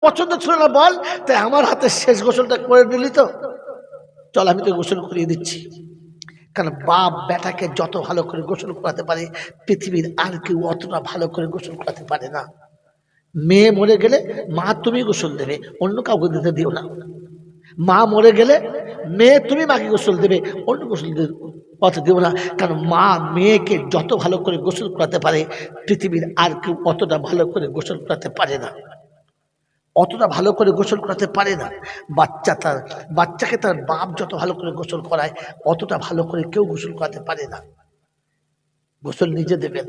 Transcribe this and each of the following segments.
পছন্দ ছিল না বল, তাই আমার হাতে শেষ গোসলটা করে নিলি তো। চল, আমি তো গোসল করিয়ে দিচ্ছি। কারণ বাপ বেটাকে যত ভালো করে গোসল করাতে পারে, পৃথিবীর আর কেউ অতটা ভালো করে গোসল করাতে পারে না। মেয়ে মরে গেলে মা তুমি গোসল দেবে, অন্য কাউকে দিতে দিও না। মা মরে গেলে মেয়ে তুমি মাকে গোসল দেবে, অন্য গোসল দে- কথা দিও না। কারণ মা মেয়েকে যত ভালো করে গোসল করাতে পারে, পৃথিবীর আর কেউ অতটা ভালো করে গোসল করাতে পারে না। অতটা ভালো করে গোসল করাতে পারে না। বাচ্চা তার, বাচ্চাকে তার বাপ যত ভালো করে গোসল করায়, অতটা ভালো করে কেউ গোসল করাতে পারে না। গোসল নিজে দেবেন,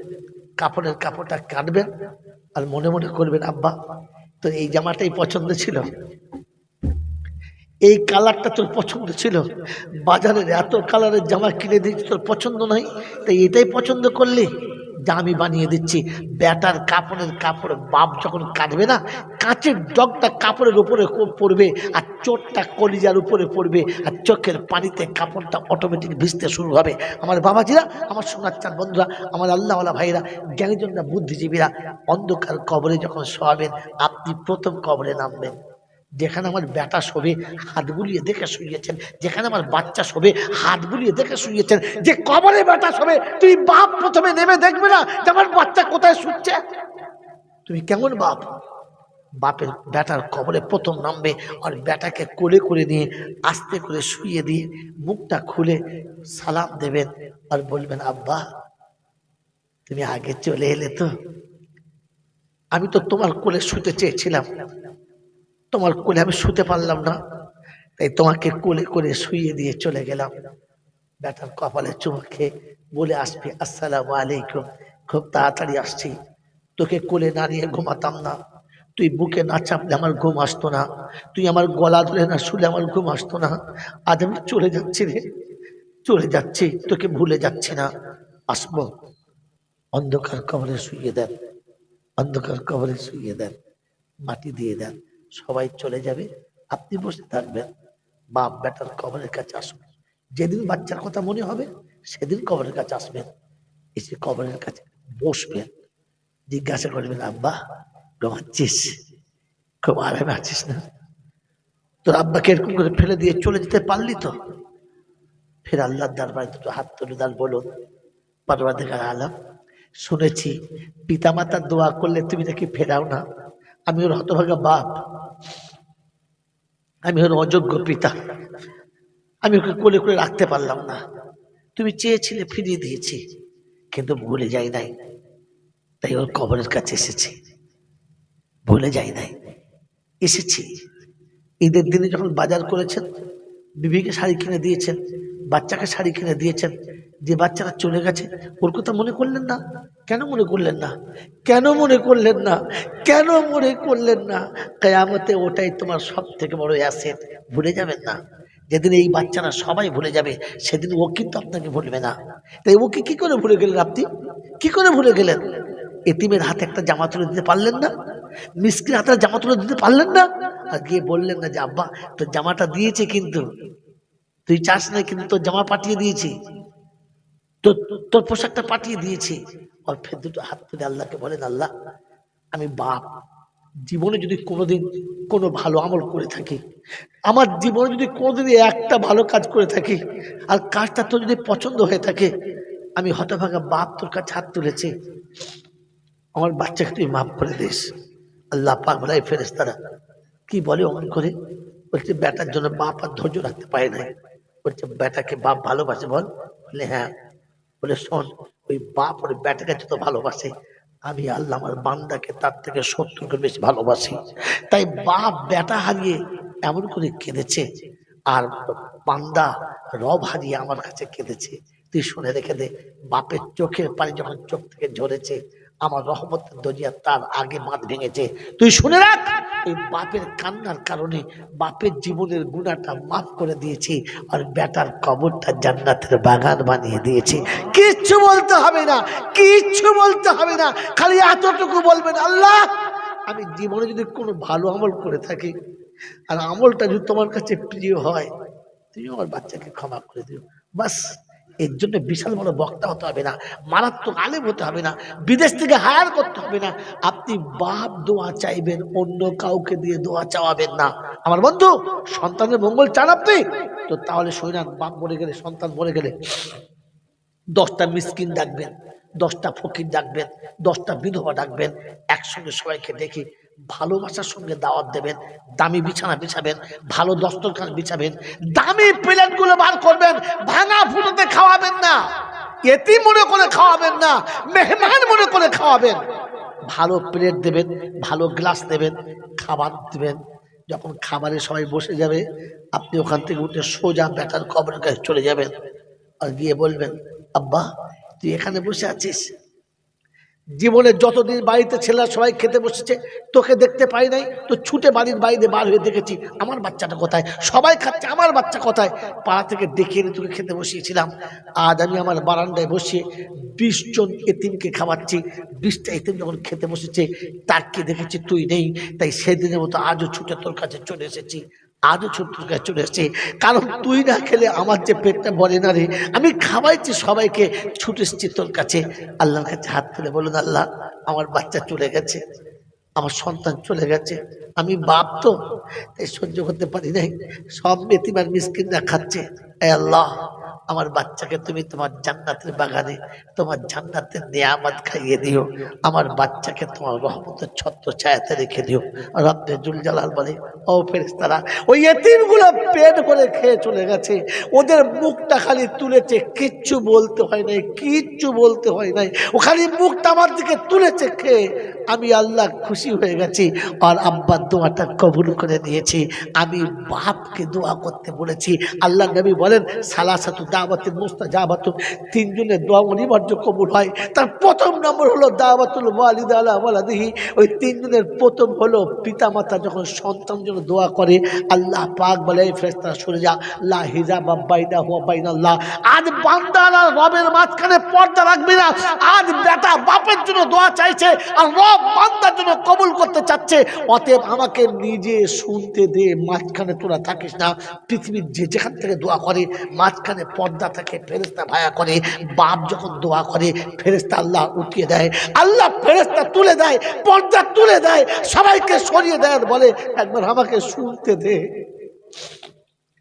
কাপড়ের কাপড়টা কাটবেন আর মনে মনে করবেন, আব্বা তো এই জামাটাই পছন্দ ছিল। এই কালারটা তোর পছন্দ ছিল। বাজারের এত কালারের জামা কিনে দিচ্ছি তোর পছন্দ নাই তাই এটাই পছন্দ করলি? আমি বানিয়ে দিচ্ছি, ব্যাটার কাপড়ের কাপড়, বাপ যখন কাটবে না, কাঁচের ডগটা কাপড়ের উপরে পড়বে আর চোটটা কলিজার উপরে পড়বে আর চোখের পানিতে কাপড়টা অটোমেটিক ভিজতে শুরু হবে। আমার বাবাজিরা, আমার সোনার চার বন্ধুরা, আমার আল্লাহওয়ালা ভাইরা জ্ঞানীজনরা, বুদ্ধিজীবীরা, অন্ধকার কবরে যখন শোয়াবেন, আপনি প্রথম কবরে নামবেন। যেখানে আমার বেটা শোবে হাত বুলিয়ে দেখে শুয়েছেন যেখানে আমার বাচ্চা শোবে হাত বুলিয়ে দেখে শুয়েছেন যে কবরে বেটা শোবে তুই বাপ প্রথমে নেমে দেখবে না যে আমার বাচ্চা কোথায় শুচ্ছে। তুমি কেমন বাপ? বাপের বেটার কবরে প্রথম নামবে আর বেটাকে কোলে করে নিয়ে, আস্তে করে শুয়ে দিয়ে মুখটা খুলে সালাম দেবেন আর বলবেন, আব্বা, তুমি আগে চলে এলে তো। আমি তো তোমার কোলে শুতে চেয়েছিলাম। তোমার কোলে আমি শুতে পারলাম না। তাই তোমাকে কোলে করে শুইয়ে দিয়ে চলে গেলাম। বেটার কপালে চুমকে বলে আসবি আসসালামু আলাইকুম। খুব তাড়াতাড়ি আসছি। তোকে কোলে না নিয়ে ঘুমাতাম না। তুই বুকে না চাপলে আমার ঘুম আসতো না। তুই আমার গলা ধরে না শুলে আমার ঘুম আসতো না। আজ আমি চলে যাচ্ছি রে। চলে যাচ্ছি তোকে ভুলে যাচ্ছি না। আসব। অন্ধকার কবরে শুয়ে দেন। অন্ধকার কবরে শুয়ে দেন। মাটি দিয়ে দেন। সবাই চলে যাবে। আপনি বসে থাকবেন। বাপ বেটার কবরের কাছে আসবেন যেদিন বাচ্চার কথা মনে হবে, সেদিন কবরের কাছে আসবেন। এসে কবরের কাছে বসবেন। জিজ্ঞাসা করবেন, আব্বা, ঘুমাচ্ছিস? খুব আরামে আছিস না। তোর আব্বাকে এরকম করে ফেলে দিয়ে চলে যেতে পারলি তো? ফের আল্লাহর দরবারে দুটো হাত তুলে দান, বলুন পারবা দেখার আলাম, শুনেছি পিতামাতার দোয়া করলে তুমি নাকি ফেরাও না। আমি ওর হতভাগা বাপ। আমি হলো অযোগ্য পিতা। আমি ওকে কোলে করে রাখতে পারলাম না। তুমি চেয়েছিলে ফিরিয়ে দিয়েছি, কিন্তু ভুলে যাই নাই। তাই ওর কবরের কাছে এসেছি। ভুলে যাই নাই। এসেছি। ঈদের দিনে যখন বাজার করেছেন, বিবিকে শাড়ি কিনে দিয়েছেন, বাচ্চাকে শাড়ি কিনে দিয়েছেন যে বাচ্চারা চলে গেছে ওর কথা মনে করলেন না? কেন মনে করলেন না? কেন মনে করলেন না? কেন মনে করলেন না? কেয়ামতে ওটাই তোমার সব থেকে বড় অ্যাসেট ভুলে যাবেন না। যেদিন এই বাচ্চারা সবাই ভুলে যাবে, সেদিন ও কিন্তু আপনাকে ভুলবে না। তাই ওকে কি করে ভুলে গেলেন আপনি? কি করে ভুলে গেলেন? এতিমের হাতে একটা জামা তুলে দিতে পারলেন না? মিসকির হাতে জামা তুলে দিতে পারলেন না? আর গিয়ে বললেন না যে, আব্বা, তোর জামাটা দিয়েছে কিন্তু। তুই চাস না কিন্তু তোর জামা পাঠিয়ে দিয়েছি। তোর তোর পোশাকটা পাঠিয়ে দিয়েছি। আর ফের দুটো হাত তুলে আল্লাহকে বলেন, আল্লাহ, আমি বাপ। জীবনে যদি কোনোদিন কোনো ভালো আমল করে থাকি, আমার জীবনে যদি কোনোদিন একটা ভালো কাজ করে থাকি, আর কাজটা তোর যদি পছন্দ হয়ে থাকে, আমি হতভাগা বাপ তোর কাছে হাত তুলেছি। আমার বাচ্চাকে তুই মাফ করে দিস। আল্লাহ পাক বলাই ফেরেস তারা কি বলে অমন করে? বলছে, বেটার জন্য বাপ আর ধৈর্য রাখতে পারে নাই। বলছে, বেটাকে বাপ ভালোবাসে বল। বলে হ্যাঁ। বলে, শোন, ওই বাপ ওর ব্যাটাকে যত ভালোবাসে, আমি আল্লাহ আমার বান্দাকে তার থেকে শত্রুকে বেশি ভালোবাসি। তাই বাপ বেটা হারিয়ে এমন করে কেঁদেছে, আর বান্দা রব হারিয়ে আমার কাছে কেঁদেছে। তুই শুনে রেখে দে, বাপের চোখের পানি যখন চোখ থেকে ঝরেছে আমার রহমতের দরিয়া তার আগে বাঁধ ভেঙেছে। তুই শুনে রাখ, এই বাপের কান্নার কারণে বাপের জীবনের গুণাটা মাফ করে দিয়েছি আর বেটার কবরটা জান্নাতের বাগান বানিয়ে দিয়েছি। কিচ্ছু বলতে হবে না, কিচ্ছু বলতে হবে না, খালি এতটুকু বলবেন, আল্লাহ, আমি জীবনে যদি কোনো ভালো আমল করে থাকি আর আমলটা যদি তোমার কাছে প্রিয় হয়, তুমি আমার বাচ্চাকে ক্ষমা করে দিও। বাস। এর জন্য বিশাল বড় বক্তা হতে হবে না, মারাত্মক আলেম হতে হবে না, বিদেশ থেকে হায়ার করতে হবে না। আপনি বাপ দোয়া চাইবেন, অন্য কাউকে দিয়ে দোয়া চাওয়াবেন না। আমার বন্ধু, সন্তানের মঙ্গল চান আপনি? তো তাহলে সৈরান বাপ মরে গেলে, সন্তান মরে গেলে দশটা মিসকিন ডাকবেন, দশটা ফকির ডাকবেন, দশটা বিধবা ডাকবেন, একসঙ্গে সবাইকে দেখে ভালোবাসার সঙ্গে দাওয়াত দেবেন, দামি বিছানা বিছাবেন, ভালো দস্তরখান বিছাবেন, দামি প্লেটগুলো বার করবেন, ভাঙা ফুটোতে খাওয়াবেন না এটি মনে করে খাওয়াবেন না, মেহমান মনে করে খাওয়াবেন। ভালো প্লেট দেবেন, ভালো গ্লাস দেবেন, খাবার দেবেন। যখন খাবারে সবাই বসে যাবে, আপনি ওখান থেকে উঠে সোজা ব্যাটার কবরের কাছে চলে যাবেন আর গিয়ে বলবেন, আব্বা, তুই এখানে বসে আছিস? জীবনে যতদিন বাড়িতে ছেলেরা সবাই খেতে বসেছে, তোকে দেখতে পাই নাই, তো ছুটে বাড়ির বাইরে বার হয়ে দেখেছি, আমার বাচ্চাটা কোথায়? সবাই খাচ্ছে, আমার বাচ্চা কোথায়? পাড়া থেকে ডেকে এনে তোকে খেতে বসিয়েছিলাম। আজ আমি আমার বারান্দায় বসিয়ে বিশ জন এতিমকে খাওয়াচ্ছি। বিশটা এতিম যখন খেতে বসেছে, তাকে দেখেছি তুই নেই, তাই সেদিনের মতো আজও ছুটে তোর কাছে চলে এসেছি। আজও ছোট্ট কাছে চলে এসছে। কারণ তুই না খেলে আমার যে পেটটা বলে না রে, আমি খাওয়াইছি সবাইকে, ছুটে এসছি তোর কাছে। আল্লাহর কাছে হাত তুলে বলুন, আল্লাহ, আমার বাচ্চা চলে গেছে, আমার সন্তান চলে গেছে, আমি বাপ তো, তাই সহ্য করতে পারি নাই। সব বেতিমার মিসকিনরা খাচ্ছে। আল্লাহ, আমার বাচ্চাকে তুমি তোমার জান্নাতের বাগানে, তোমার জান্নাতের নিয়ামত খাইয়ে দিও। আমার বাচ্চাকে তোমার রহমতের ছত্র ছায়াতে রেখে দিও। রব্বে জুল জালাল বলে, ও ফেরেস্তারা ওই এতিমগুলো পেট করে খেয়ে চলে গেছে। ওদের মুখটা খালি তুলেছে, কিচ্ছু বলতে হয় নাই, কিচ্ছু বলতে হয় নাই। ও খালি মুখটা আমার দিকে তুলেছে খেয়ে। আমি আল্লাহ খুশি হয়ে গেছি। আর আব্বার দোয়াটা কবুল করে নিয়েছি। আমি বাপকে দোয়া করতে বলেছি। আল্লাহ নবী বলেন, সালাসাতু দাওয়াতুল মুস্তাজাবাতু তিনজনের দোয়া অনিবার্য কবুল হয়। তার প্রথম নম্বর হলো দাওয়াতুল ওয়ালিদ আলা ওয়ালাদিহি। ওই তিনজনের প্রথম হলো পিতামাতা যখন সন্তান জন্য দোয়া করে, আল্লাহ পাক বলে, এই ফেরেশতা সরে যা, লা হিজাবা বাইনা হুয়া বাইনাল্লাহ। আজ বান্দার আর রবের মাঝখানে পর্দা রাখবি না। আজ বেটা বাপের জন্য দোয়া চাইছে আর রব বান্দার জন্য কবুল করতে চাচ্ছে। অতএব আমাকে নিজে শুনতে দে, মাঝখানে তোরা থাকিস না। পৃথিবীর যে যেখান থেকে দোয়া করে মাঝখানে পর্দা থাকে ফেরেস্তা ভায়া করে, বাপ যখন দোয়া করে ফেরেস্তা আল্লাহ উঠিয়ে দেয়, আল্লাহ ফেরেস্তা তুলে দেয়, পর্দা তুলে দেয়, সবাইকে সরিয়ে দেয় বলে, একবার আমাকে শুনতে দে।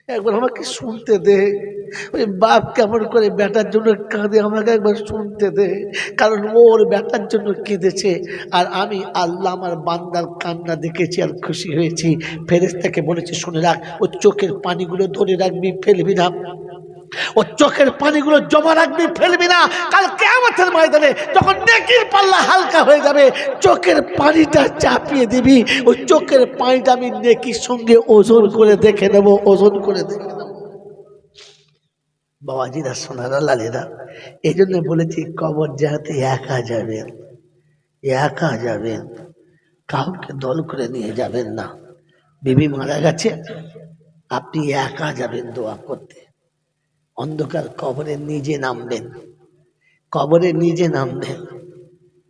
একবার আমাকে শুনতে দে। ওই বাপ কেমন করে বেটার জন্য কাঁদে, আমাকে একবার শুনতে দে। কারণ ওর বেটার জন্য কেঁদেছে আর আমি আল্লাহ আমার বান্দার কান্না দেখেছি আর খুশি হয়েছি। ফেরেস্তাকে বলেছি, শুনে রাখ, ওর চোখের পানিগুলো ধরে রাখবি, ফেলবি না। ও চোখের পানিগুলো জমা রাখবি, ফেলবি না। কাল কেমতের ময়দানে যখন নেকির পাল্লা হালকা হয়ে যাবে, চোখের পানিটা চাপিয়ে দিবি। ওই চোখের পানিটা আমি নেকির সঙ্গে ওজন করে দেখে নেব, ওজন করে দেখে নেব। বাবাজিরা সোনারা লালেরা এই জন্য বলেছি, কবর যাতে একা যাবেন একা যাবেন। কাউকে দল করে নিয়ে যাবেন না। বিবি মারা গেছে, আপনি একা যাবেন দোয়া করতে। অন্ধকার কবরে নিজে নামবেন। কবরে নিজে নামবেন।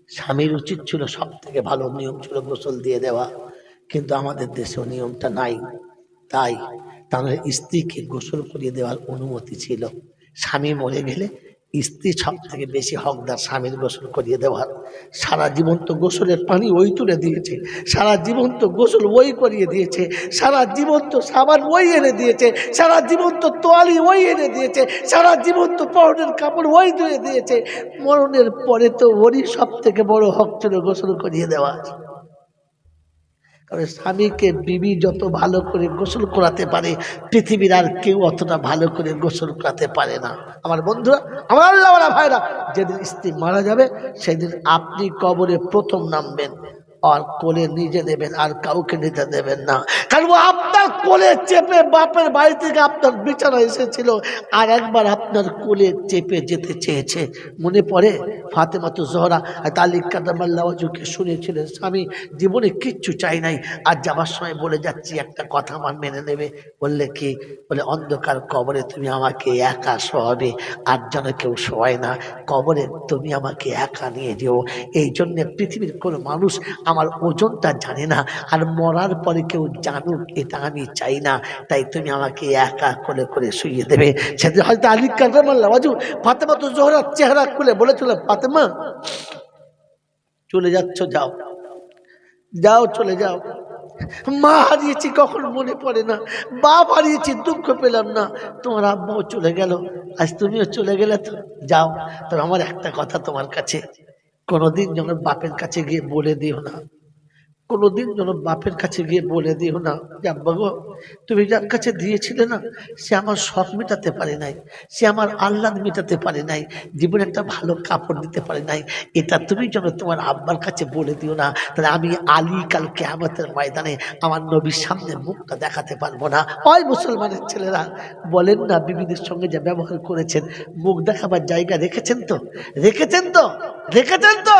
স্বামীর উচিত ছিল সব থেকে ভালো নিয়ম ছিল গোসল দিয়ে দেওয়া, কিন্তু আমাদের দেশেও নিয়মটা নাই। তাই তাহলে স্ত্রীকে গোসল করিয়ে দেওয়ার অনুমতি ছিল। স্বামী মরে গেলে স্ত্রী সব থেকে বেশি হকদার স্বামীর গোসল করিয়ে দেওয়ার। সারা জীবন তো গোসলের পানি ওই তুলে দিয়েছে। সারা জীবন তো গোসল ওই করিয়ে দিয়েছে। সারা জীবন তো সাবান ওই এনে দিয়েছে। সারা জীবন তো তোয়ালি ওই এনে দিয়েছে। সারা জীবন তো পরনের কাপড় ওই ধুয়ে দিয়েছে। মরণের পরে তো ওরই সব থেকে বড় হক ছিল গোসল করিয়ে দেওয়া। কারণ স্বামীকে বিবি যত ভালো করে গোসল করাতে পারে, পৃথিবীর আর কেউ অতটা ভালো করে গোসল করাতে পারে না। আমার বন্ধুরা, আমার আল্লাহ ভাইরা, যেদিন স্ত্রী মারা যাবে, সেদিন আপনি কবরে প্রথম নামবেন। আর কোলে নিজে নেবেন আর কাউকে নিতে দেবেন না। কারণ আপনার কোলে চেপে বাপের বাড়ি থেকে আপনার বিছানা এসেছিল, আর একবার আপনার কোলে চেপে যেতে চেয়েছে। মনে পড়ে? ফাতেমা তো জহরা তালিক কাদামাল্লাহকে শুনেছিলেন, স্বামী, জীবনে কিচ্ছু চাই নাই। আর যাবার সময় বলে যাচ্ছি, একটা কথা আমার মেনে নেবে। বললে কি? বলে, অন্ধকার কবরে তুমি আমাকে একা শোয়াবে, আর যেন কেউ শোয় না। কবরে তুমি আমাকে একা নিয়ে যেও। এই জন্যে পৃথিবীর কোনো মানুষ আমার ওজনটা জানে না, আর মরার পরে কেউ জানুক, এটা আমি চাই না। তাই তুমি আমাকে একা করে করে শুইয়ে দেবে। সেদিন হয়তো আলী কালামাল্লা বাজু ফাতেমা তো জোহরার চেহারা খুলে বলেছিল, ফাতেমা, চলে যাচ্ছ, যাও। যাও, চলে যাও। মা হারিয়েছি, কখন মনে পড়ে না। বাপ হারিয়েছি, দুঃখ পেলাম না। তোমার আব্বাও চলে গেল, আজ তুমিও চলে গেলে তো যাও। তো আমার একটা কথা তোমার কাছে। কোনোদিন যেন বাপের কাছে গিয়ে বলে দিও না কোনোদিন যেন বাপের কাছে গিয়ে বলে দিও না, যে আব্বা তুমি যার কাছে দিয়েছিলে না, সে আমার শখ মেটাতে পারে নাই, সে আমার আহ্লাদ মেটাতে পারে নাই, জীবনে একটা ভালো কাপড় দিতে পারে নাই, এটা তুমি যেন তোমার আব্বার কাছে বলে দিও না, তাহলে আমি আলী কালকে আমাদের ময়দানে আমার নবীর সামনে মুখটা দেখাতে পারব না। ওই মুসলমানের ছেলেরা, বলেন না, বিবিদের সঙ্গে যা ব্যবহার করেছেন, মুখ দেখাবার জায়গা রেখেছেন তো? রেখেছেন তো? রেখেছেন তো?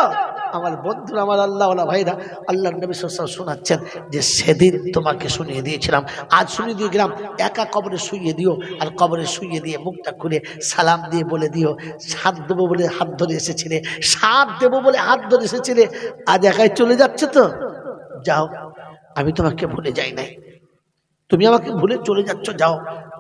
আমার বন্ধুরা, আমার আল্লাহ ভাইরা আল্লাহ নবী শোনাচ্ছেন যে সেদিন তোমাকে শুনিয়ে দিয়েছিলাম। আজ শুনিয়ে দিয়ে গেলাম, একা কবরে শুইয়ে দিও, আর কবরে শুইয়ে দিয়ে মুখটা খুলে সালাম দিয়ে বলে দিও, সাত দেবো বলে হাত ধরে এসেছিলে, সাত দেবো বলে হাত ধরে এসেছিলে, আজ একাই চলে যাচ্ছে তো? যাও, আমি তোমাকে ভুলে যাই নাই। তুমি আমাকে ভুলে চলে যাচ্ছ, যাও।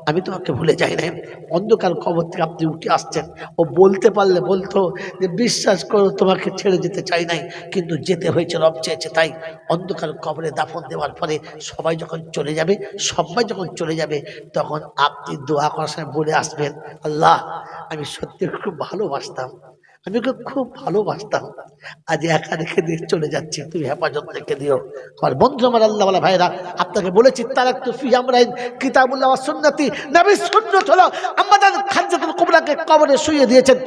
আমি তোমাকে ভুলে যাই নাই। অন্ধকার কবর থেকে আপনি উঠে আসছেন। ও বলতে পারলে বলতো যে, বিশ্বাস করো, তোমাকে ছেড়ে যেতে চাই নাই, কিন্তু যেতে হয়েছে, রব চেয়েছে। তাই অন্ধকার কবরে দাফন দেওয়ার পরে সবাই যখন চলে যাবে, সবাই যখন চলে যাবে, তখন আপনি দোয়া করার সময় বলে আসবেন, আল্লাহ, আমি সত্যি খুব ভালোবাসতাম। আমি ওকে খুব ভালোবাসতাম। আজ একা রেখে দিয়ে চলে যাচ্ছি, তুমি হেফাজত রেখে দিও। আমার বন্ধু, আমার আল্লাহ বলা ভাইরা আপনাকে বলেছি তারা একটু ফি আমরা কিতাবুল্লাহ সুন্নতি। নবী সুন্নত হলো আমাদের খাদ্যাতুল কুবরাকে কবরে শুয়ে দিয়েছেন।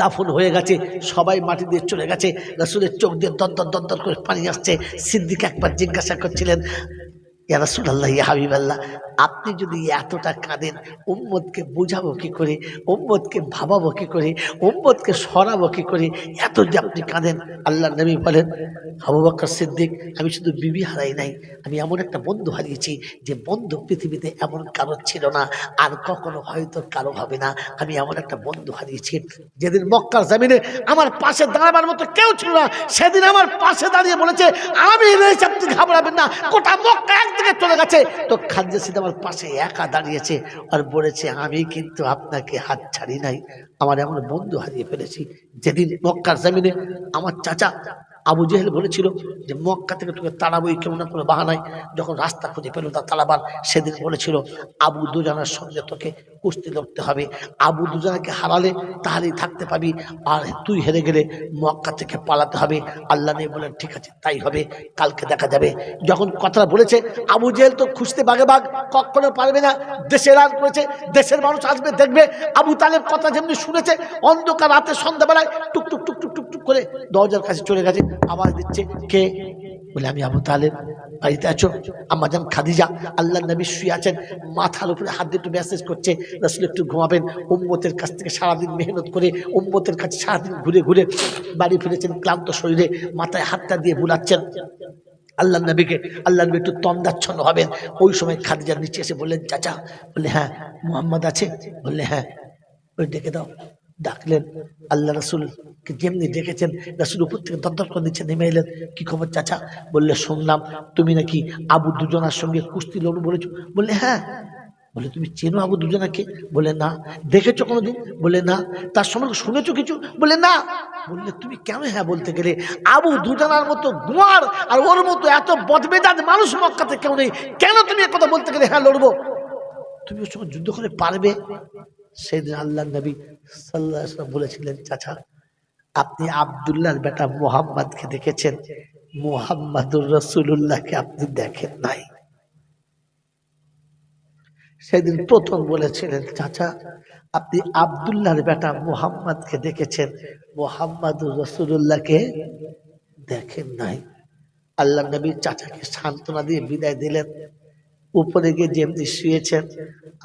দাফন হয়ে গেছে, সবাই মাটি দিয়ে চলে গেছে, রসুলের চোখ দিয়ে দন্তর দন্তর করে পানি আসছে। সিদ্দিক একবার জিজ্ঞাসা করছিলেন ইয়া রাসূলুল্লাহ, ইয়া হাবিবাল্লাহ, আপনি যদি এতটা কাঁদেন, উম্মতকে বুঝাবো কি করে? উম্মতকে ভাবাবো কি করে? উম্মতকে সরাবো কি করে? এত যে আপনি কাঁদেন আল্লাহ নবী বলেন, আবু বকর সিদ্দিক, আমি শুধু বিবি হারাই নাই, আমি এমন একটা বন্ধু হারিয়েছি যে বন্ধু পৃথিবীতে এমন কারও ছিল না, আর কখনো হয়তো কারও হবে না। আমি এমন একটা বন্ধু হারিয়েছি, যেদিন মক্কার জামিনে আমার পাশে দাঁড়াবার মতো কেউ ছিল না, সেদিন আমার পাশে দাঁড়িয়ে বলেছে আমি রয়েছে আপনি ঘাবড়াবেন না, গোটা মক্কা একদিকে চলে গেছে। তো খাদ্য সিদ্ধ আমার পাশে একা দাঁড়িয়েছে আর বলেছে, আমি কিন্তু আপনাকে হাত ছাড়ি নাই। আমার এমন বন্ধু হারিয়ে ফেলেছি। যেদিন মক্কার জামিনে আমার চাচা আবু জেহেল বলেছিল যে মক্কা থেকে তোকে তাড়াবই কেমন কোনো বাহানায় যখন রাস্তা খুঁজে পেল তা তাড়াবার সেদিন বলেছিল, আবু দুজানার সঙ্গে তোকে কুস্তি লড়তে হবে। আবু দুজানাকে হারালে তাহলেই থাকতে পাবি। আর তুই হেরে গেলে মক্কা থেকে পালাতে হবে। আল্লাহ নেই বলেন, ঠিক আছে, তাই হবে, কালকে দেখা যাবে। যখন কথাটা বলেছে, আবু জেহেল তো খুঁজতে বাগে বাগ, কখনো পারবে না। দেশে রান করেছে, দেশের মানুষ আসবে, দেখবে। আবু তালেব কথা যেমনি শুনেছে, অন্ধকার রাতে সন্ধ্যাবেলায় টুক টুক টুক টুক টুক টুক করে দরজার কাছে চলে গেছে। আওয়াজ দিচ্ছে, কে? বলে, আমি আবু তালেব। বাড়িতে আছো? আম্মাজান খাদিজা। আল্লাহ নবী শুয়ে আছেন। মাথার উপরে হাত দিয়ে একটু মেসেজ করছে। রসুল একটু ঘুমাবেন। উম্মতের কাছ থেকে সারাদিন মেহনত করে, উম্মতের কাছে সারাদিন ঘুরে ঘুরে বাড়ি ফিরেছেন ক্লান্ত শরীরে, মাথায় হাতটা দিয়ে বুলাচ্ছেন। আল্লাহ নবীকে আল্লাহ নবী একটু তন্দাচ্ছন্ন হবেন। ওই সময় খাদিজার নিচে এসে বললেন, চাচা। বললে হ্যাঁ মোহাম্মদ আছে। বললে হ্যাঁ। ওই ডেকে দাও। ডাকলেন, আল্লাহ রসুলকে যেমনি ডেকেছেন রসুল উপর থেকে দরদর করে নিচে নেমে এলেন। কি খবর চাচা? বললে, শুনলাম, তুমি নাকি আবু দুজনার সঙ্গে কুস্তি লড়ু বলেছ? বললে হ্যাঁ। বলে তুমি চেনো আবু দুজনাকে? বলে না। দেখেছ কোনোদিন? বলে না। তার সম্পর্কে শুনেছো কিছু? বলে না। বললে, তুমি কেন হ্যাঁ বলতে গেলে? আবু দুজনার মতো গুয়ার আর ওর মতো এত বদমেজাজ মানুষ মক্কাতে কেউ নেই। কেন তুমি কথা বলতে গেলে হ্যাঁ লড়বো? তুমি ওর সঙ্গে যুদ্ধ করে পারবে? সেদিন আল্লাহ নবী সাল্লাহ বলেছিলেন, চাচা, আপনি আবদুল্লাহর বেটা মোহাম্মদকে দেখেছেন? মোহাম্মদুর রসুল্লাহকে আপনি দেখেন নাই। সেদিন প্রথম বলেছিলেন, চাচা, আপনি আবদুল্লাহর বেটা মোহাম্মদকে দেখেছেন? মোহাম্মদুর রসুল্লাহকে দেখেন নাই। আল্লাহ নবী চাচাকে সান্ত্বনা দিয়ে বিদায় দিলেন। উপরে গিয়ে যেমনি শুয়েছেন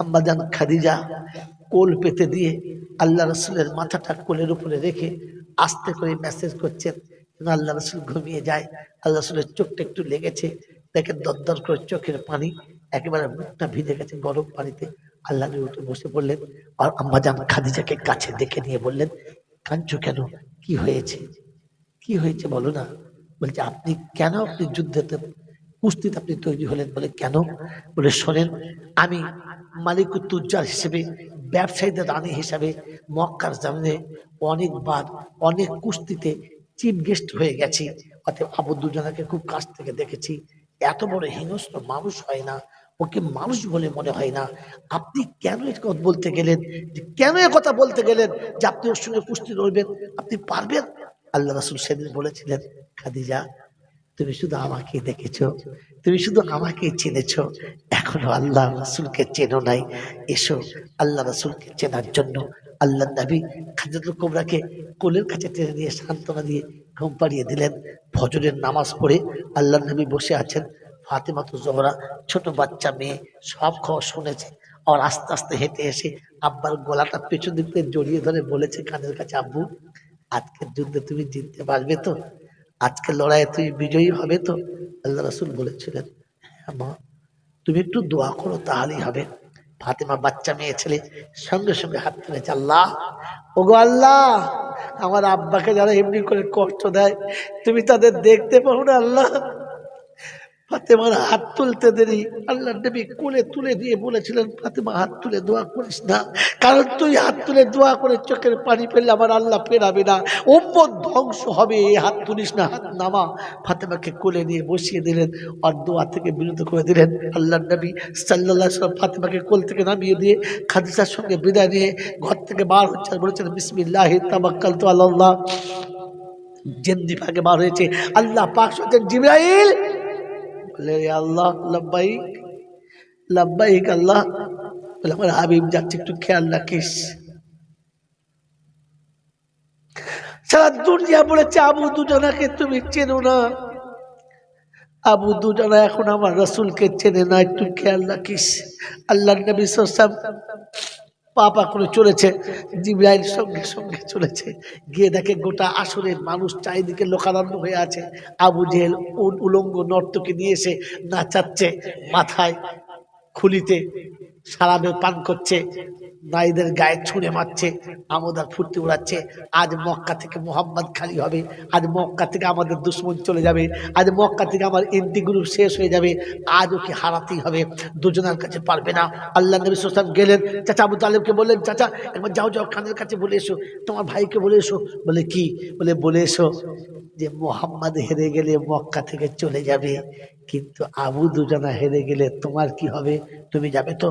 আম্মাজান খাদিজা কোল পেতে দিয়ে আল্লাহ রসুলের মাথাটা কোলের উপরে রেখে আস্তে করে মেসেজ করছেন আল্লাহ রসুল ঘুমিয়ে যায়। আল্লাহ রসুলের চোখটা একটু লেগেছে, দেখেন দরদর করে চোখের পানি একেবারে মুখটা ভিজে গেছে গরম পানিতে। আল্লাহ উঠে বসে পড়লেন আর আম্মাজান খাদিজাকে কাছে দেখে নিয়ে বললেন কাঞ্চু কেন? কি হয়েছে? কি হয়েছে বলো না? বলছে, আপনি, কেন আপনি যুদ্ধেতে কুস্তিতে আপনি তৈরি হলেন বলে কেন? বলে শোনেন, আমি মালিক তুজ্জার হিসেবে, ব্যবসায়ীদের রানী হিসাবে মক্কার সামনে অনেকবার, অনেক কুস্তিতে চিফ গেস্ট হয়ে গেছি। অতএব আবু দুজনাকে খুব কাছ থেকে দেখেছি। এত বড় হিংস্র মানুষ হয় না, ওকে মানুষ বলে মনে হয় না। আপনি কেন কথা বলতে গেলেন? যে কেন এ কথা বলতে গেলেন? যে আপনি ওর সঙ্গে কুস্তি লড়বেন, আপনি পারবেন? আল্লাহ রাসুল সেদিন বলেছিলেন, খাদিজা তুমি শুধু আমাকে দেখেছ, তুমি শুধু আমাকে চিনেছ। এখনও আল্লাহ রাসুলকে চেনো নাই। এসো, আল্লাহ রাসুলকে চেনার জন্য আল্লাহ নবী খাদিজাতুল কোবরাকে কোলের কাছে টেনে নিয়ে সান্ত্বনা দিয়ে ঘুম পাড়িয়ে দিলেন। ফজরের নামাজ পড়ে আল্লাহ নবী বসে আছেন। ফাতেমাতু জোহরা, ছোট বাচ্চা মেয়ে, সব খবর শুনেছে। আর আস্তে আস্তে হেঁটে এসে আব্বার গলাটা পেছন দিক থেকে জড়িয়ে ধরে বলেছে কানের কাছে, আব্বু, আজকের যুদ্ধে তুমি জিততে পারবে তো? আজকে লড়াইয়ে তুই বিজয়ী হবে তো? আল্লাহ রাসুল বলেছিলেন হ্যাঁ মা, তুমি একটু দোয়া করো, তাহলেই হবে। ফাতেমা বাচ্চা মেয়ে ছেলে সঙ্গে সঙ্গে হাত তুলেছে, আল্লাহ, ওগো আল্লাহ, আমার আব্বাকে যারা এমনি করে কষ্ট দেয়, তুমি তাদের দেখতে পাও না আল্লাহ। ফাতেমার হাত তুলতে দেরি। আল্লাহ নবী কোলে তুলে দিয়ে বলেছিলেন, ফাতেমা, হাত তুলে দোয়া করিস না। কারণ তুই হাত তুলে দোয়া করে চোখের পানি ফেললে আমার আল্লাহ ফেরাবে না। উম্মত ধ্বংস হবে, এই হাত তুলিস না, হাত নামা। ফাতেমাকে কোলে নিয়ে বসিয়ে দিলেন আর দোয়া থেকে বিরত করে দিলেন। আল্লাহ নবী সাল্লাহ সাল্লাম ফাতেমাকে কোল থেকে নামিয়ে দিয়ে খাদিজার সঙ্গে বিদায় নিয়ে ঘর থেকে বার হচ্ছে বলেছেন বিসমিল্লাহ তাবাক্কাল তো আল্লাহ জেন্দি ফাঁকে বার হয়েছে। আল্লাহ পাক সত্যেন জিব্রাইল বলে আল্লাহ, লব্বাইক লব্বাইক আল্লাহ। বলে, আমার হাবিব যাচ্ছে, একটু খেয়াল রাখিস। সারা দুনিয়া বলেছে, আবু দুজনাকে তুমি চেনো না। আবু দুজনা এখন আমার রসুলকে চেনে না, একটু খেয়াল রাখিস। আল্লাহ নবী সাম পাপা করে চলেছে, জিব্রাইল সঙ্গে সঙ্গে চলেছে। গিয়ে দেখে গোটা আসরের মানুষ চারিদিকে লোকারণ্য হয়ে আছে। আবু জেহেল উলঙ্গ নর্তকে নিয়ে এসে নাচাচ্ছে, মাথায় খুলিতে সারাবে পান করছে। নারীদের গায়ে ছুঁড়ে মারছে, আমোদার ফুর্তি উড়াচ্ছে। আজ মক্কা থেকে মোহাম্মদ খালি হবে, আজ মক্কা থেকে আমাদের দুশ্মন চলে যাবে, আজ মক্কা থেকে আমার এন্টি গ্রুপ শেষ হয়ে যাবে আজ ওকে হারাতেই হবে, দুজনের কাছে পারবে না। আল্লাহ নবী সাল্লাম গেলেন, চাচা আবু তালেবকে বললেন, চাচা, একবার যাও যাও, খানের কাছে বলে এসো, তোমার ভাইকে বলে এসো। বলে, কি? বলে বলে এসো যে, মোহাম্মদ হেরে গেলে মক্কা থেকে চলে যাবে, কিন্তু আবু দুজনা হেরে গেলে তোমার কি হবে? তুমি যাবে তো?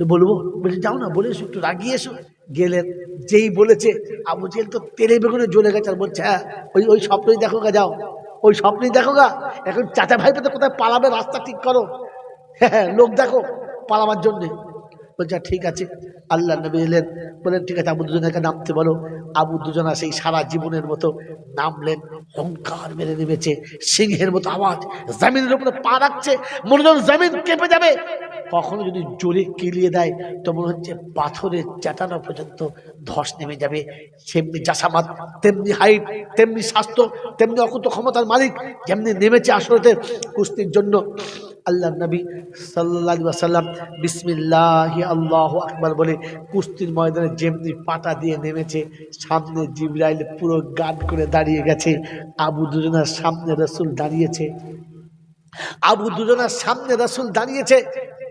বলব? বলে যাও না বলে এসো একটু রাগিয়ে এসো। গেলেন যেই বলেছে আবু জেল তো তেলে বেগুনে জ্বলে গেছে। আর বলছে হ্যাঁ ওই ওই স্বপ্নই দেখো গা যাও। ওই স্বপ্নই দেখো গা? এখন চাচা ভাই পেতে কোথায় পালাবে? রাস্তা ঠিক করো। হ্যাঁ হ্যাঁ, লোক দেখো পালাবার জন্যে। বলছে ঠিক আছে। আল্লাহ নবী এলেন বলেন ঠিক আছে আবু দুজনাকে নামতে বলো। আবু দুজনা সেই সারা জীবনের মতো নামলেন হংকার মেরে নেমেছে সিংহের মতো আওয়াজ জামিনের উপরে পা রাখছে মনে জামিন কেঁপে যাবে। কখনো যদি জোরে কিলিয়ে দেয়, তো মনে হচ্ছে পাথরের চাটানো পর্যন্ত ধস নেমে যাবে। সেমনি জাসামাত তেমনি হাইট, তেমনি স্বাস্থ্য, তেমনি অকুত ক্ষমতার মালিক, যেমনি নেমেছে আসলে কুস্তির জন্য আল্লাহ নবী সাল্লাহ সাল্লাম বিসমিল্লাহ আল্লাহ আকবার বলে কুস্তির ময়দানে যেমনি পাটা দিয়ে নেমেছে, সামনে জিব্রাইল পুরো গার্ড করে দাঁড়িয়ে গেছে, আবু দুজনার সামনে রসুল দাঁড়িয়েছে। আবু দুজনার সামনে রসুল দাঁড়িয়েছে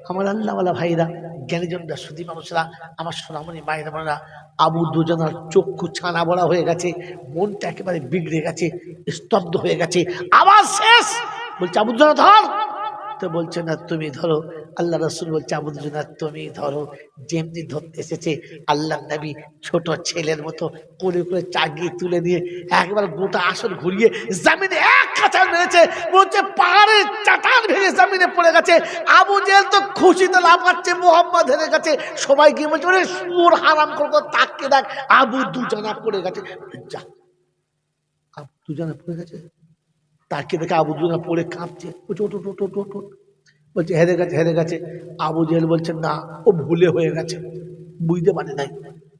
আমার আল্লাহওয়ালা ভাইরা, জ্ঞানীজনরা সুদী মানুষরা, আমার সোনামণি মায়েরা, বোনেরা, আবু দুজনার চক্ষু ছানা বড়া হয়ে গেছে, মনটা একেবারে বিগড়ে গেছে, স্তব্ধ হয়ে গেছে আবার শেষ! বলছে, আবু দুজনা, ধর! তো বলছে, না, তুমি ধরো। আল্লাহ রসুল বলছে, আবু দুজনা, তুমি ধরো। যেমনি ধরতে এসেছে আল্লাহ নবী ছোট ছেলের মতো করে করে চাগিয়ে তুলে দিয়ে একবার গোটা আসন ঘুরিয়ে, জামিনে এক কাঁচার মেরেছে। বলছে, পাহাড়ের চাটান ভেঙে জামিনে পড়ে গেছে। আবু জেল তো খুশিতে লাভ লাফাচ্ছে মোহাম্মদ হেরে গেছে। সবাই গিয়ে বলছে, ওরে সুর হারাম করব তাকে দেখ, আবু দুজনা পড়ে গেছে। যা, আবু দুজনা পড়ে গেছে। তাকে দেখে আবু দুজনা পড়ে কাঁপছে। বলছে ওট ওট ওট। বলছে, হেরে গেছে হেরে গেছে। আবু জেহেল বলছে, না, ও ভুলে হয়ে গেছে। বুঝতে পারে নাই।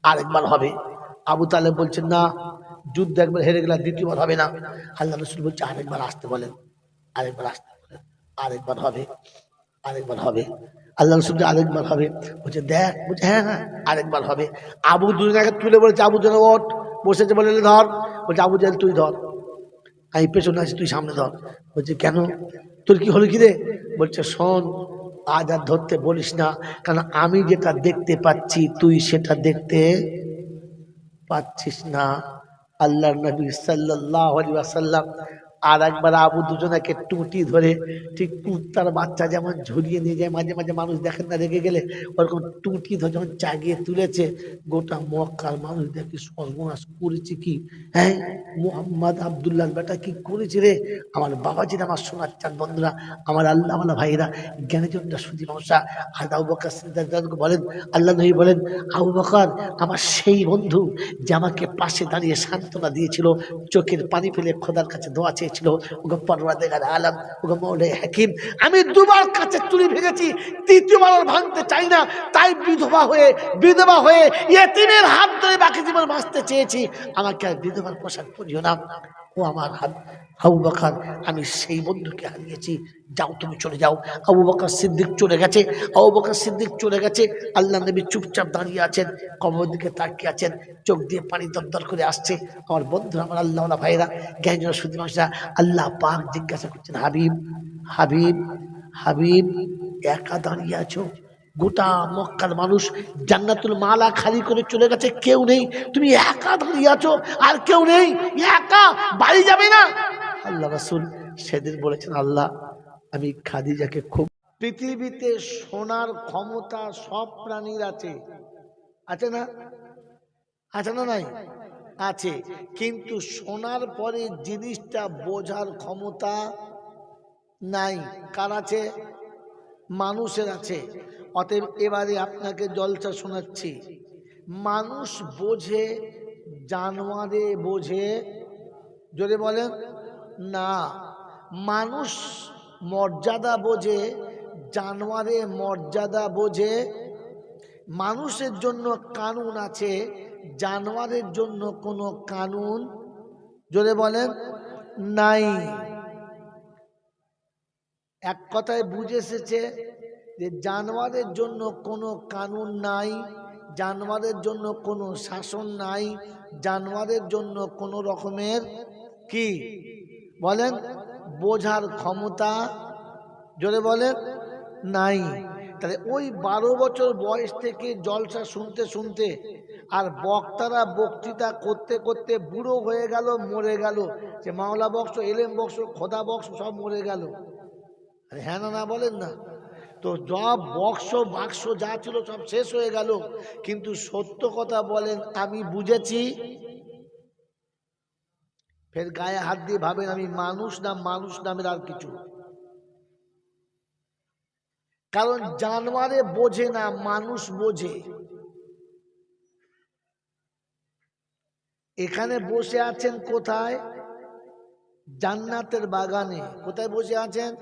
আরেকবার হবে। আবু তালেব বলছে, না, যুদ্ধ একবার হেরে গেলে দ্বিতীয়বার হবে না। আল্লাহ রসুল বলছে, আরেকবার আসতে বলেন, আরেকবার আসতে। আরেকবার হবে আরেকবার হবে। আল্লাহ রসুল আরেকবার হবে। বলছে, দেখ, বলছে হ্যাঁ হ্যাঁ আরেকবার হবে। আবু দুজনাকে তুলে বলেছে, আবু যেন ওঠ। বসেছে বলে, ধর। বলছে, আবু জেহেল তুই ধর। আমি পেছনে আছি, তুই সামনে ধর। বলছে, কেন? তোর কি হলো কি রে? বলছে, শোন, আজ আর ধরতে বলিস না, কারণ আমি যেটা দেখতে পাচ্ছি, তুই সেটা দেখতে পাচ্ছিস না। আল্লাহ নবী সাল্লাহ আসাল্লাম আর একবার আবু দুজনাকে টুটি ধরে ঠিক কুত্তার বাচ্চা যেমন ঝুলিয়ে নিয়ে যায়, মাঝে মাঝে মানুষ দেখেন না, রেগে গেলে ওরকম টুটি ধরে যখন চাগিয়ে তুলেছে, গোটা মক্কার মানুষ দেখি সর্বনাশ করেছে কি? হ্যাঁ মোহাম্মদ আবদুল্লাহ, বেটা কি করেছে রে? আমার বাবাজির আমার শোনার চান বন্ধুরা, আমার আল্লাহ আমার ভাইরা জ্ঞানীজনটা সুদী মশা আর আবু বকর বলেন, আল্লাহ নবী বলেন, আবু বকর, আমার সেই বন্ধু যে আমাকে পাশে দাঁড়িয়ে সান্ত্বনা দিয়েছিল, চোখের পানি ফেলে খোদার কাছে দোয়া পরওয়াদেগার আলম হাকিম, আমি দুবার কাছে চুরি ভেঙেছি, তৃতীয়বার ভাঙতে চাই না। তাই বিধবা হয়ে বিধবা হয়ে ইয়েতিমের হাত ধরে বাকি জীবন বাঁচতে চেয়েছি। আমাকে আর বিধবার পোশাক পরিও না। ও আমার হাত। আবু বকর, আমি সেই বন্ধুকে হারিয়েছি। যাও, তুমি চলে যাও। আবু বকর সিদ্দিক চলে গেছে। আবু বকর সিদ্দিক চলে গেছে। আল্লাহ নবী চুপচাপ দাঁড়িয়ে আছেন, কবর দিকে তাকিয়ে আছেন, চোখ দিয়ে পানি দরদর করে আসছে। আমার বন্ধু, আমার আল্লাহ ভাইরা জ্ঞান সুদী মানুষরা, আল্লাহ পাক জিজ্ঞাসা করছেন, হাবিব হাবিব হাবিব, একা দাঁড়িয়ে আছো? গোটা মক্কার মানুষ জান্নাতুল মালা খালি করে চলে গেছে, কেউ নেই। তুমি একা দাঁড়িয়ে আছো, আর কেউ নেই। একা বাড়ি যাবে না। আল্লাহ রাসুল সেদিন বলেছেন, আল্লাহ, আমি খাদিজাকে খুব পৃথিবীতে সোনার ক্ষমতা সব প্রাণীর আছে। আছে না? আছে না নাই? আছে। কিন্তু সোনার পরে জিনিসটা বোঝার ক্ষমতা নাই। কার আছে? মানুষের আছে। অতএব এবারে আপনাকে জলসা শোনাচ্ছি। মানুষ বোঝে, জানোয়ারে বোঝে যদি বলেন, না। মানুষ মর্যাদা বোঝে, জানোয়ারে মর্যাদা বোঝে। মানুষের জন্য কানুন আছে, জানোয়ারের জন্য কোনো কানুন যদি বলেন, নাই। এক কথায় বুঝে এসেছে যে জানোয়ারের জন্য কোনো কানুন নাই, জানোয়ারের জন্য কোনো শাসন নাই, জানোয়ারের জন্য কোনো রকমের কি? বলেন, বোঝার ক্ষমতা জোরে বলেন, নাই। তাহলে ওই বারো বছর বয়স থেকে জলসা শুনতে শুনতে আর বক্তারা বক্তৃতা করতে করতে বুড়ো হয়ে গেল, মরে গেল, যে মাওলা বক্স, এলেম বক্স, খোদা বক্স সব মরে গেল। হ্যাঁ না বলেন না। তো সব বক্স, বাক্স যা ছিল সব শেষ হয়ে গেল। কিন্তু সত্য কথা বলেন, আমি বুঝেছি। ফের গায়ে হাত দিয়ে ভাবেন, আমি মানুষ না, মানুষ নামের আর কিছু। কারণ জানোয়ারে বোঝে না, মানুষ বোঝে। এখানে বসে আছেন কোথায়? জান্নাতের বাগানে। কোথায় বসে আছেন?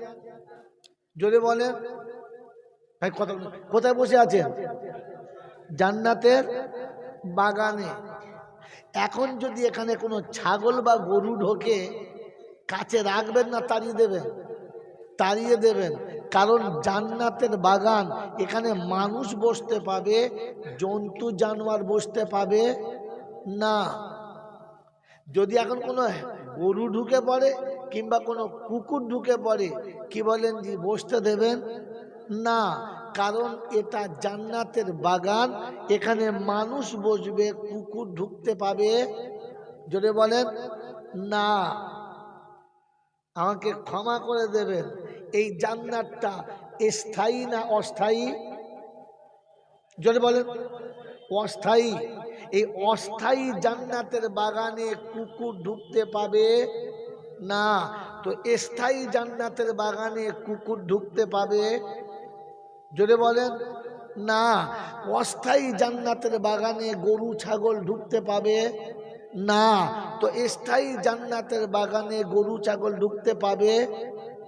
জোরে বলেন। কোথায় বসে আছেন? জান্নাতের বাগানে। এখন যদি এখানে কোনো ছাগল বা গরু ঢোকে, কাছে রাখবেন না, তাড়িয়ে দেবেন? তাড়িয়ে দেবেন। কারণ জান্নাতের বাগান, এখানে মানুষ বসতে পাবে, জন্তু, জানোয়ার বসতে পাবে না। যদি এখন কোনো গরু ঢুকে পড়ে, কিংবা কোনো কুকুর ঢুকে পড়ে, কি বলেন যে বসতে দেবেন? না, কারণ এটা জান্নাতের বাগান। এখানে মানুষ বসবে, কুকুর ঢুকতে পাবে। যদি বলেন, না। আমাকে ক্ষমা করে দেবেন। এই জান্নাতটা স্থায়ী না অস্থায়ী? যদি বলেন, অস্থায়ী। এই অস্থায়ী জান্নাতের বাগানে কুকুর ঢুকতে পাবে না। তো স্থায়ী জান্নাতের বাগানে কুকুর ঢুকতে পাবে যদি বলেন, না, অস্থায়ী জান্নাতের বাগানে গরু, ছাগল ঢুকতে পাবে? না, তো স্থায়ী জান্নাতের বাগানে গরু, ছাগল ঢুকতে পাবে?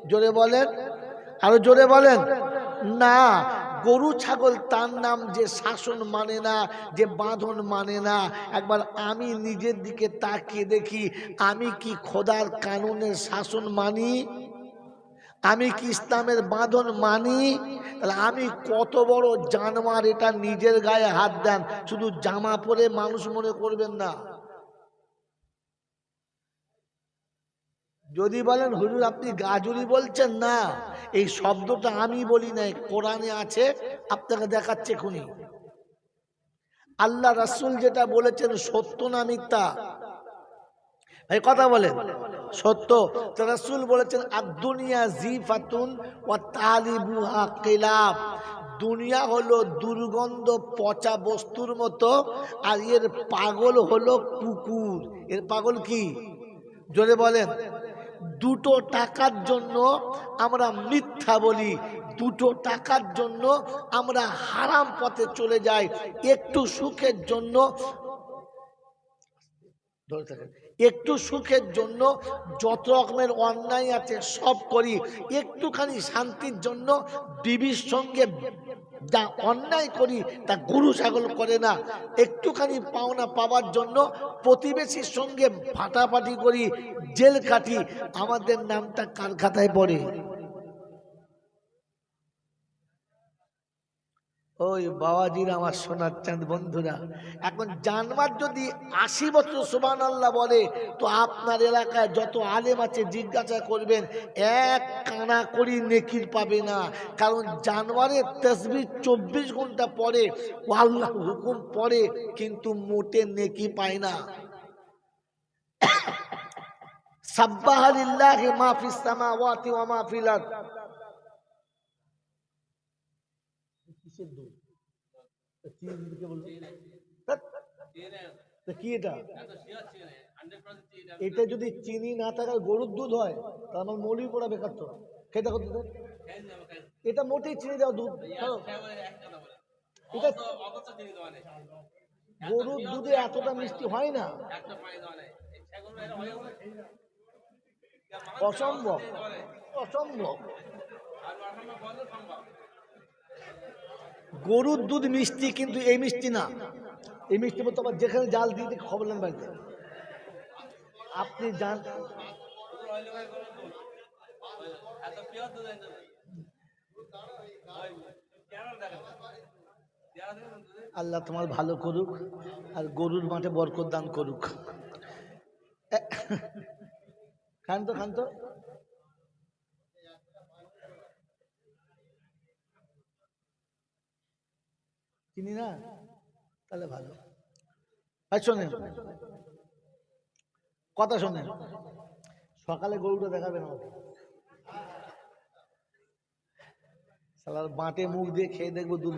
জোরে বলেন, আরও জোরে বলেন, না, গরু, ছাগল তার নাম যে শাসন মানে না, যে বাঁধন মানে না। একবার আমি নিজের দিকে তাকিয়ে দেখি, আমি কি খোদার কানুনের শাসন মানি? আমি কি ইসলামের বাঁধন মানি? তাহলে আমি কত বড় জানোয়ার, এটা নিজের গায়ে হাত দেন। শুধু জামা পরে মানুষ মনে করবেন না। যদি বলেন, হুজুর, আপনি গাজুরি বলছেন না? এই শব্দটা আমি বলি নাই, কোরআনে আছে, আপনাকে দেখাচ্ছে খুনি আল্লাহ রাসূল যেটা বলেছেন সত্য না মিথ্যা? কথা বলেন। সত্য। তো রাসূল বলেছেন, আদ-দুনিয়া জি ফাতুন ও তালিবুহা কিলাব। দুনিয়া হলো দুর্গন্ধ পচা বস্তুর মতো, আর এর পাগল হলো কুকুর। এর পাগল কি? জোরে বলেন। দুটো টাকার জন্য আমরা মিথ্যা বলি, দুটো টাকার জন্য আমরা হারাম পথে চলে যাই। একটু সুখের জন্য ধরে থাকেন। একটু সুখের জন্য যত রকমের অন্যায় আছে সব করি, একটুখানি শান্তির জন্য বিবির সঙ্গে যা অন্যায় করি তা গুরু ছাগল করে না। একটুখানি পাওনা পাওয়ার জন্য প্রতিবেশীর সঙ্গে ফাটাফাটি করি, জেল কাটি, আমাদের নামটা কারখাতায় পড়ে। ওই বাবাজির আমার সোনার চাঁদ, বন্ধুরা। এখন জানবার যদি আশি বছর সোমান আল্লাহ বলে, তো আপনার এলাকায় যত আলেম আছে জিজ্ঞাসা করবেন, এক কানা করি নেকির পাবে না। কারণ জানোয়ারের তসবি চব্বিশ ঘণ্টা পরে, আল্লাহ হুকুম পড়ে কিন্তু মোটে নেকি পায় না। সাব্বাহালিল্লাহ মাফিস সামাওয়াতি ওয়া কিসের দুধ চিনি দিদিকে বলল? কি এটা? এটা যদি চিনি না থাকার গরুর দুধ হয়, তাহলে আমার মৌলি পড়া বেকার তো খেতে করতে দে। এটা মোটেই চিনি দেওয়া দুধ। এটা গরুর দুধে এতটা মিষ্টি হয় না। অসম্ভব। অসম্ভব। গরুর দুধ মিষ্টি, কিন্তু এই মিষ্টি না। এই মিষ্টি বলতে আবার যেখানে জাল দিয়ে খবর নেন বাড়িতে। আপনি জান আল্লাহ তোমার ভালো করুক, আর গরুর মাঠে বরকত দান করুক। খান তো খান তো। চিনি না? তাহলে ভালো। আর শোনেন। কথা শোনেন। সকালে গরুটা দেখাবেন আমাকে। সালার বাঁটে মুখ দিয়ে খেয়ে দেখব দুধ